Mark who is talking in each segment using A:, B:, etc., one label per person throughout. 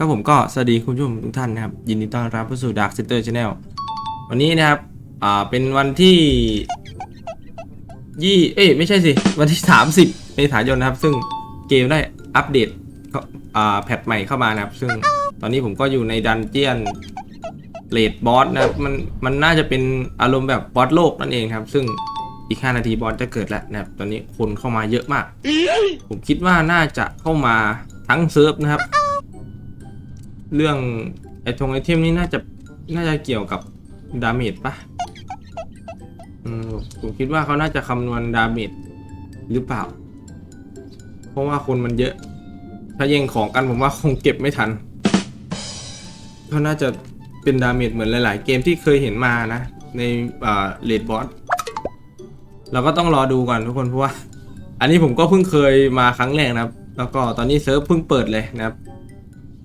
A: ครับผมก็สวัสดีคุณผู้ชมทุกท่านนะครับ ยินดีต้อนรับเข้าสู่ Dark Center Channel วันนี้นะครับ อ่า เป็นวันที่ยี่เอ้ย ไม่ใช่สิ วันที่ 30 เมษายนนะครับ ซึ่งเกมได้อัปเดตเขาอ่า แพทใหม่เข้ามานะครับ ซึ่งตอนนี้ผมก็อยู่ในดันเจียนเลดบอสนะครับ มัน มันน่าจะเป็นอารมณ์แบบบอสโลกนั่นเองครับ ซึ่งอีก 5 นาทีบอสจะเกิดแล้วนะครับ ตอนนี้คนเข้ามาเยอะมาก ผมคิดว่าน่าจะเข้ามาทั้งเซิร์ฟนะครับ เรื่องไอทงไอเทมนี่น่าจะน่าจะเกี่ยวกับดาเมจปะผมคิดว่าเขาน่าจะคำนวณดาเมจหรือเปล่า เพราะว่าคนมันเยอะ ถ้าแย่งของกันผมว่าคงเก็บไม่ทันเขาน่าจะเป็นดาเมจเหมือนหลาย ๆ เกมที่เคยเห็นมานะ ในเลดบอสเราก็ต้องรอดูก่อนทุกคนเพราะว่า อันนี้ผมก็เพิ่งเคยมาครั้งแรกนะครับ แล้วก็ตอนนี้เซิร์ฟเพิ่งเปิดเลยนะครับ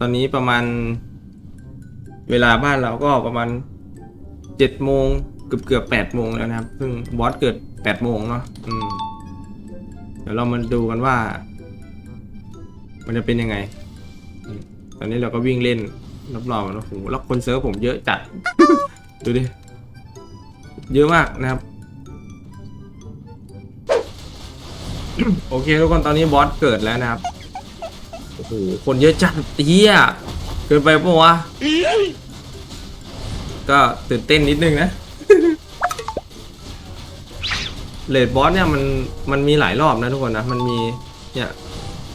A: อนนี้ประมาณ เวลาบ้านเราก็ประมาณเจ็ดโมงเกือบเกือบแปดโมงแล้วนะครับ ซึ่งบอสเกิดแปดโมงเนาะเดี๋ยวเรามาดูกันว่า มันจะเป็นยังไง ตอนนี้เราก็วิ่งเล่นรอบๆนะโอ้โหแล้วคนเซิร์ฟผมเยอะจัด ดูดิ เยอะมากนะครับ โอเคทุกคนตอนนี้บอสเกิดแล้วนะครับ อ้โหคนเยอะจัดเฮียเกินไปปะวะ ก็ตื่นเต้นนิดนึงนะเลดบอสเนี่ยมันมันมีหลายรอบนะทุกคนนะมันมีเนี่ย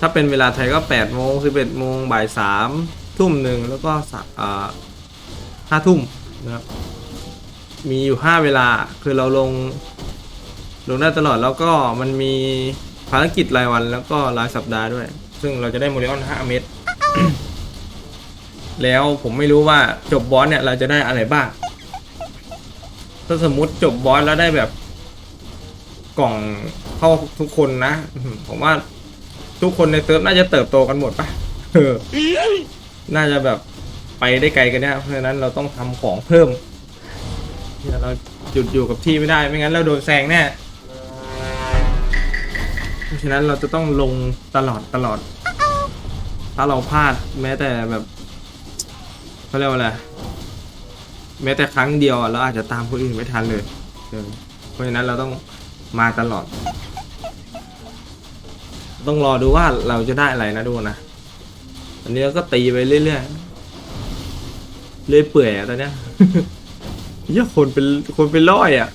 A: ถ้าเป็นเวลาไทยก็8โมง11โมงบ่าย3ทุ่มหนึ่งแล้วก็สะอ่าห้าทุ่มนะครับมีอยู่ 5 เวลาคือเราลง ลงได้ตลอดแล้วก็มันมีภารกิจรายวันแล้วก็รายสัปดาห์ด้วย ซึ่งเราจะได้โมเลอน5 เม็ด แล้วผมไม่รู้ว่าจบบอสเนี่ยเราจะได้อะไรบ้าง ถ้าสมมุติจบบอสแล้วได้แบบกล่องเข้าทุกคนนะ ผมว่าทุกคนในเซิร์ฟน่าจะเติบโตกันหมดปะเออน่าจะแบบไปได้ไกลกันเนี่ยเพราะฉะนั้นเราต้องทำของเพิ่มเนี่ยเราหยุดอยู่กับที่ไม่ได้ ไม่งั้นเราโดนแซงแน่ เพราะฉะนั้นเราจะต้องลงตลอดตลอด ถ้าเราพลาดแม้แต่แบบเขาเรียกว่าอะไรแม้แต่ครั้งเดียวอะเราอาจจะตามคนอื่นไม่ทันเลยเพราะฉะนั้นเราต้องมาตลอด ต้องรอดูว่าเราจะได้อะไรนะดูนะอันนี้ก็ตีไปเรื่อยๆเรื่อยเปื่อยอะตอนเนี้ยเยอะคนเป็นคนเป็นร้อยอะ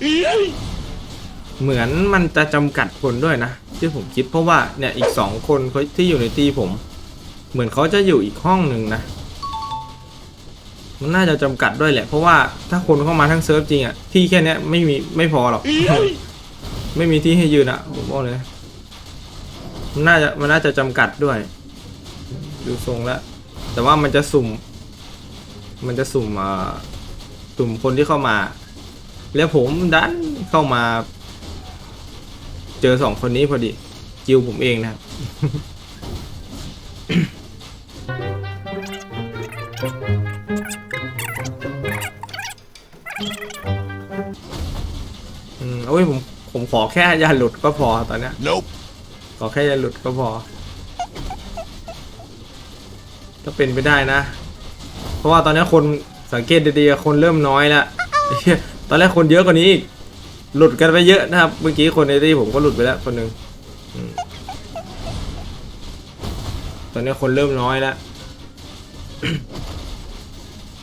A: เหมือนมันจะจำกัดคนด้วยนะ ที่ผมคิดเพราะว่าเนี่ยอีกสองคนที่อยู่ในตีผม เหมือนเขาจะอยู่อีกห้องหนึ่งนะ มันน่าจะจำกัดด้วยแหละ เพราะว่าถ้าคนเข้ามาทั้งเซิร์ฟจริงอะที่แค่เนี้ยไม่มีไม่พอหรอก ไม่มีที่ให้ยืนอะผมบอกเลยมันน่าจะมันน่าจะจำกัดด้วย ดูทรงแล้ว แต่ว่ามันจะสุ่ม มันจะสุ่มอ่าสุ่มคนที่เข้ามา แล้วผมดันเข้ามา เจอสองคนนี้พอดีกิวผมเองนะครับอืมโอ้ยผมผมขอแค่อย่าหลุดก็พอตอนเนี้ย
B: Nope.
A: ขอแค่อย่าหลุดก็พอ ถ้าเป็นไปได้นะ เพราะว่าตอนนี้คนสังเกตดีๆคนเริ่มน้อยแล้วไอ้เหี้ยตอนแรกคนเยอะกว่านี้อีก หลุดกันไปเยอะนะครับ เมื่อกี้คนในที่ผมก็หลุดไปแล้วคนหนึ่งตอนนี้คนเริ่มน้อยแล้ว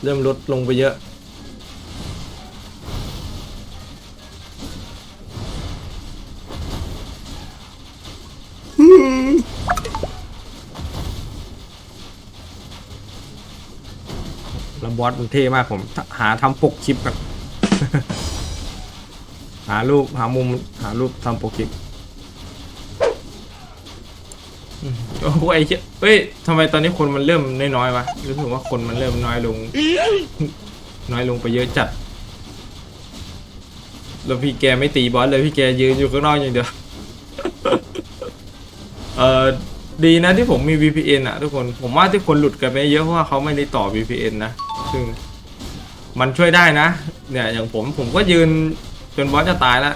A: เริ่มลดลงไปเยอะแล้วบอสมันเท่มากผม หาทำปกคลิปแบบ หารูปหามุมหารูปทำโปกคลิปโอ้โหไอ้เหี้ยเฮ้ยทำไมตอนนี้คนมันเริ่มน้อยๆวะรู้สึกว่าคนมันเริ่มน้อยลง น้อยลงไปเยอะจัดแล้วพี่แกไม่ตีบอสเลยพี่แกยืนอยู่ข้างนอกอย่างเดียวเออดีนะที่ผมมี VPN อะทุกคนผมว่าที่คนหลุดกันไปเยอะเพราะว่าเขาไม่ได้ต่อ VPN นะ ซึ่งมันช่วยได้นะ เนี่ยอย่างผมผมก็ยืน จนบอสจะตายแล้ว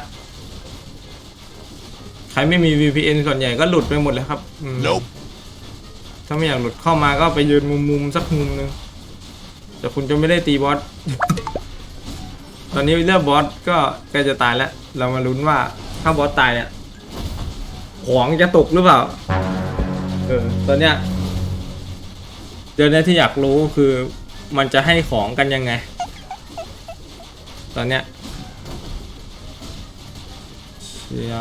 A: ใครไม่มี VPN ส่วนใหญ่ก็หลุดไปหมดเลยครับอืม
B: Nope.
A: ถ้าไม่อยากหลุดเข้ามาก็ไปยืนมุมมุมๆสักมุมหนึงแต่คุณจะไม่ได้ตีบอส ตอนนี้เลือกบอสก็ใกล้จะตายแล้ว เรามาลุ้นว่าถ้าบอสตายเนี่ยของจะตกหรือเปล่า เออตอนเนี้ยเดี๋ยวเนี้ยที่อยากรู้คือมันจะให้ของกันยังไง ตอนเนี้ย เชีย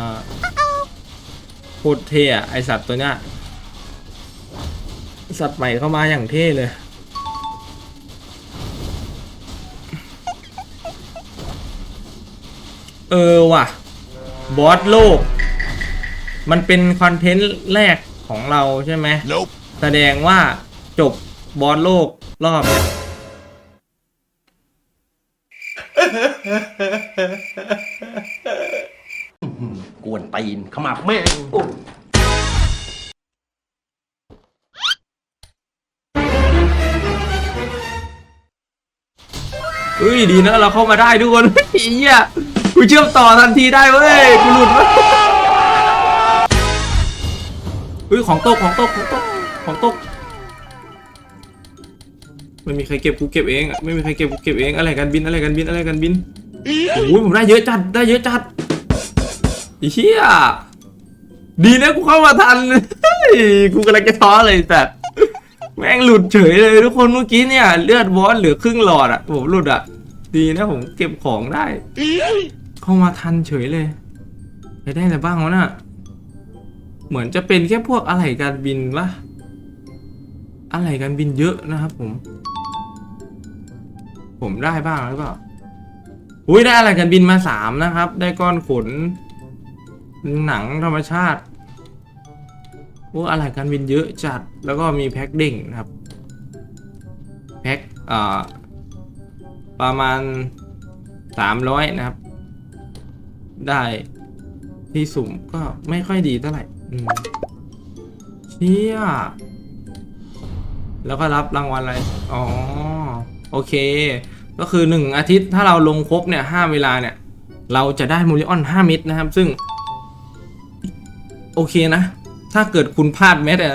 A: โคตรเท่อะไอสัตว์ตัวเนี้ยสัตว์ใหม่เข้ามาอย่างเท่เลย เออว่ะ บอสโลก มันเป็นคอนเทนต์แรกของเราใช่ไหม
B: Nope.
A: แสดงว่าจบบอสโลกรอบเนี่ย
C: ก วนตีนขมับแม่ง
A: เฮ้ยดีนะเราเข้ามาได้ทุกคนเฮียกูเชื่อมต่อทันทีได้เว้ยกูหลุดเว้ยเฮ้ยของตกของตกของตกของตกไม่มีใครเก็บกูเก็บเองไม่มีใครเก็บกูเก็บเองอะไรกันบินอะไรกันบินอะไรกันบินโอ้ยผมได้เยอะจัดได้เยอะจัด เชียดีนะกูเข้ามาทันเฮ้ยกูกำลังจะท้อเลยแต่แม่งหลุดเฉยเลยทุกคนเมื่อกี้เนี่ย เลือดบอสเหลือครึ่งหลอดอะผมหลุดอะดีนะผมเก็บของได้ เข้ามาทันเฉยเลยไปได้อะไรบ้างวะน่ะเหมือนจะเป็นแค่พวกอะไหล่การบินวะอะไหล่การบินเยอะนะครับผม ผมได้บ้างหรือเปล่าอุ้ยได้อะไรการบินมาสามนะครับ ได้ก้อนขน หนังธรรมชาติโอ้อะไรการบินเยอะจัดแล้วก็มีแพ็คเด้งนะครับ แพ็คอ่าประมาณสามร้อยนะครับ ได้ที่สุ่มก็ไม่ค่อยดีเท่าไหร่เชี่ยแล้วก็รับรางวัลอะไร อ๋อ โอเค ก็คือหนึ่งอาทิตย์ถ้าเราลงครบเนี่ยห้าเวลาเนี่ย เราจะได้มูลิออนห้าเม็ดนะครับ ซึ่ง โอเคนะ ถ้าเกิดคุณพลาดแม้แต่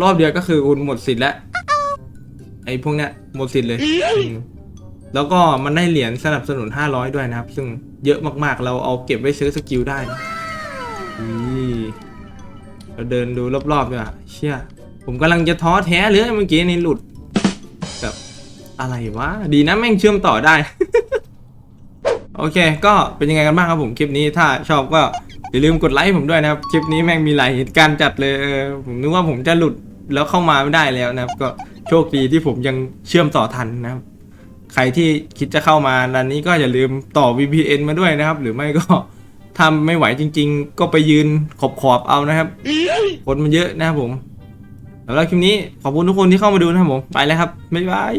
A: รอบเดียวก็คือคุณหมดสิทธิ์แล้วไอ้พวกเนี้ยหมดสิทธิ์เลยอืมแล้วก็มันได้เหรียญสนับสนุน 500 ด้วยนะครับ ซึ่งเยอะมากๆ เราเอาเก็บไว้ซื้อสกิลได้นะนี่เราเดินดูรอบๆด้วยอะเชี่ยผมกำลังจะท้อแท้เลยเมื่อกี้นี่หลุดแบบอะไรวะ ดีนะแม่งเชื่อมต่อได้ โอเค ก็เป็นยังไงกันบ้างครับผมคลิปนี้ถ้าชอบก็ อย่าลืมกดไลค์ให้ผมด้วยนะครับ คลิปนี้แม่งมีหลายเหตุการณ์จัดเลยเออผมนึกว่าผมจะหลุดแล้วเข้ามาไม่ได้แล้วนะครับ ก็โชคดีที่ผมยังเชื่อมต่อทันนะครับ ใครที่คิดจะเข้ามาด้านนี้ก็อย่าลืมต่อ VPN มาด้วยนะครับ หรือไม่ก็ทำไม่ไหวจริง ๆ ก็ไปยืนขอบขอบๆเอานะครับ คนมันเยอะนะครับผม แล้วคลิปนี้ขอบคุณทุกคนที่เข้ามาดูนะครับผม ไปแล้วครับ บ๊ายบาย